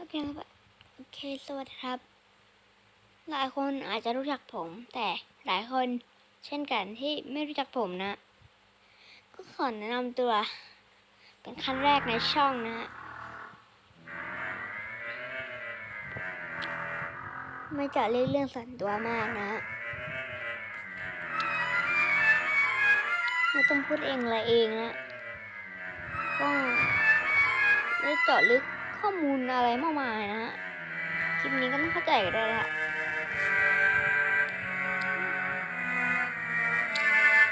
โอเคครับโอเคสวัสดีครับ หลายคนอาจจะรู้จักผม แต่หลายคนเช่นกันที่ไม่รู้จักผมนะ ก็ขอแนะนำตัว เป็นขั้นแรกในช่องนะ ไม่จะเรียกเรื่องส่วนตัวมากนะไม่ต้องพูดเองอะเองนะก็ได้เจาะลึก ข้อมูลอะไรมากมายนะฮะ คลิปนี้ก็ต้องเข้าใจกันได้ละ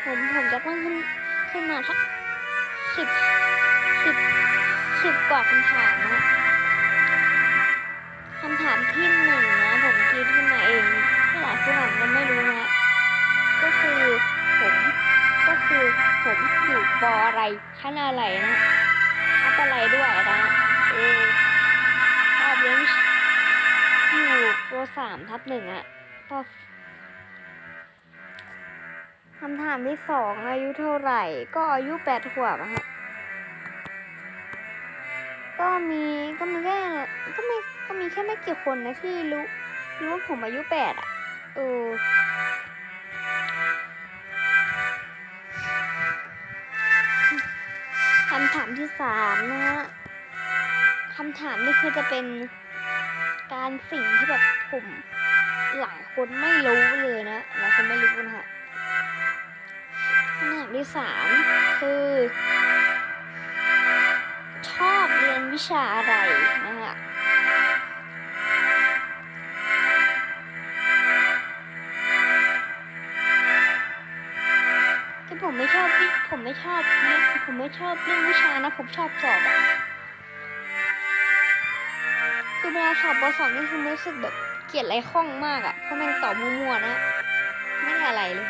ผมผมจะตั้งขึ้นขึ้นมาสักสิบสิบสิบกว่าคำถามนะคำถามที่หนึ่งนะ ผมคิดขึ้นมาเองหลายคนอาจจะไม่รู้นะ ก็คือผมก็คือผมอยู่ปออะไรชั้นอะไรนะชั้นอะไรด้วยนะ เออชอบเรียนวิชาอยู่ปสามทับหนึ่งอะปคำถามที่สองอายุเท่าไหร่ ก็อายุแปดขวบอะฮะก็มีก็มีแค่ก็มีก็มีแค่ไม่กี่คนนะที่รู้รู้ว่าผมอายุแปดอะเออคำถามที่สามนะฮะ คำถามนี่คือจะเป็นการสิ่งที่แบบผมหลายคนไม่รู้เลยนะหลายคนไม่รู้นะฮะคำถามที่สามคือ ชอบเรียนวิชาอะไรนะฮะที่ผมไม่ชอบวิผมไม่ชอบเนี่ยผมไม่ชอบเรื่องวิชานะ ผมชอบสอบอะ คือเวลาสอบบสองนี่คือรู้สึกแบบเกลียดไรคล่องมากอะเพราะแม่งตอบมั่วๆนะ ไม่ได้อะไรเลย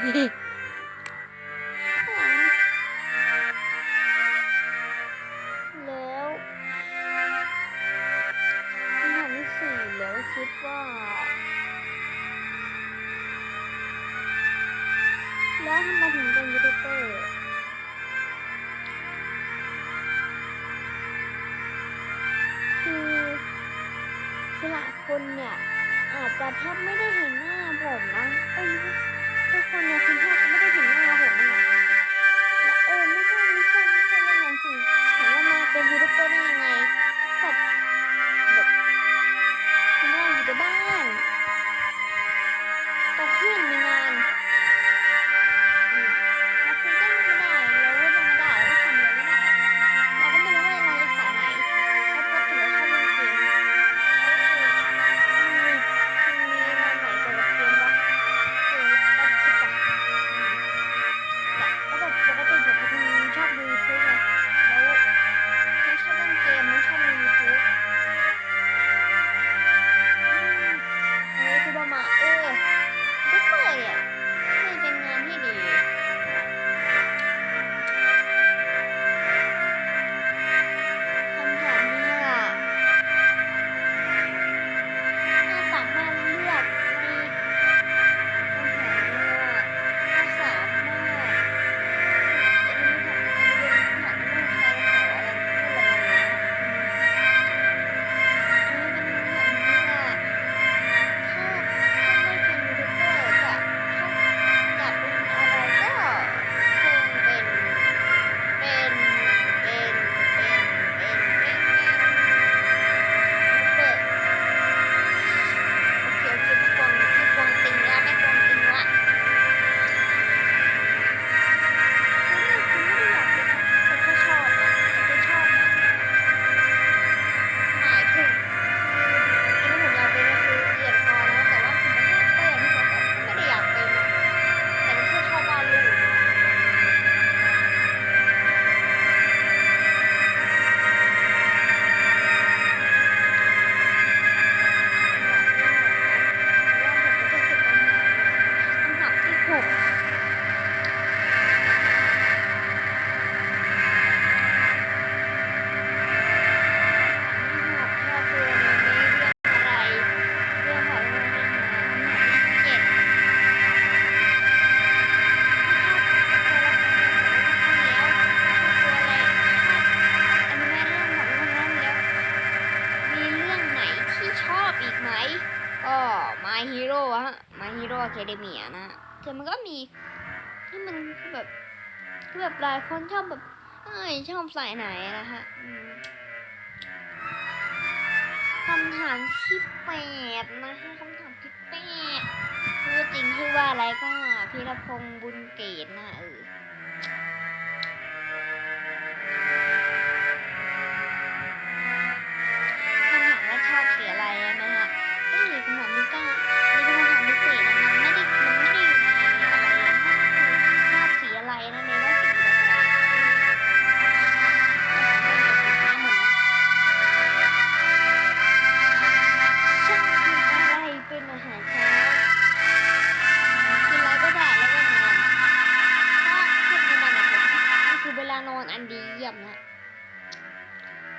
แล้วคำถามที่สี่แล้วคิดว่า แล้วทำไมถึงเป็นยูทูบเบอร์ คือหลายคนเนี่ย อาจจะแทบไม่ได้เห็นหน้าผมนะเอ้ยทุกคนเนี่ย ชอบอีกไหม ก็ My Hero ฮะ My Hero Academia นะแต่มันก็มีที่มันแบบคือแบบหลายคนชอบแบบเอ้ยชอบสายไหนนะฮะคำถามที่แปดนะฮะคำถามที่แปดชื่อจริงชื่อว่าอะไรก็พีรพงษ์บุญเกตนะเออ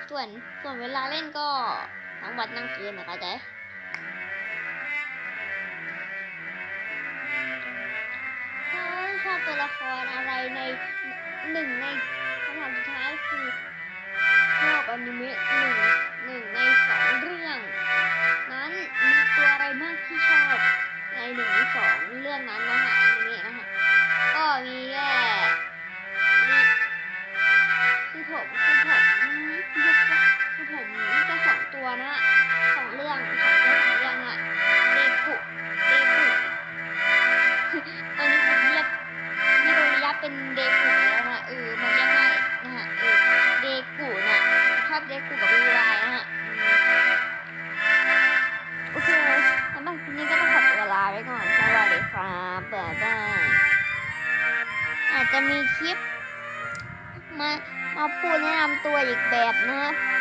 ส่วนส่วนเวลาเล่นก็ทั้งวันทั้งคืนนะเข้าใจถ้าชอบตัวละครอะไรในหนึ่งในคำถามสุดท้ายคือชอบอนิเมะหนึ่งหนึ่งในสองเรื่อง นั้นมีตัวอะไรมากที่ชอบในหนึ่งในสองเรื่องนั้นนะฮะอนิเมะนะฮะก็มีแค่คือผมคือผมคือ ตัวนะสองเรื่องสองตัวสองเรื่องฮะเดกุเดกุตอนนี้ผมเรียกมิโดริยะเป็นเดกุแล้วนะเออมันเรียกง่ายนะฮะเออเดกุน่ะชอบเดกุกับวิวไลนะฮะโอเคสำหรับคลิปนี้ก็ต้องขอตัวลาไปก่อนสวัสดีครับบ๊ายบายอาจจะมีคลิปมามาพูดแนะนำตัวอีกแบบนะเ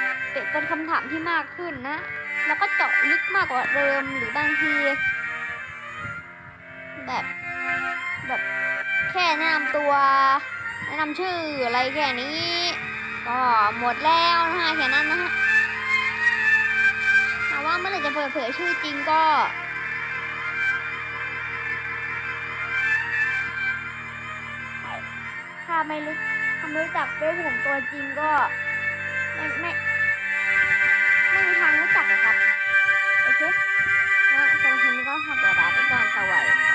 เป็นคำถามที่มากขึ้นนะ แล้วก็เจาะลึกมากกว่าเดิมหรือบางที แบบแบบแค่แนะนำตัว แนะนำชื่ออะไรแค่นี้ ก็หมดแล้วนะฮะแค่นั้นนะฮะถามว่าเมื่อไหร่จะเปิดเผยชื่อจริงก็ถ้าไม่รู้ถ้าไม่รู้จักเฟซผมตัวจริงก็ ไม่ ไม่มีทางรู้จักนะครับ โอเคนะสำหรงนี้ก็ทำตัวลาไปก่อนสวัสดี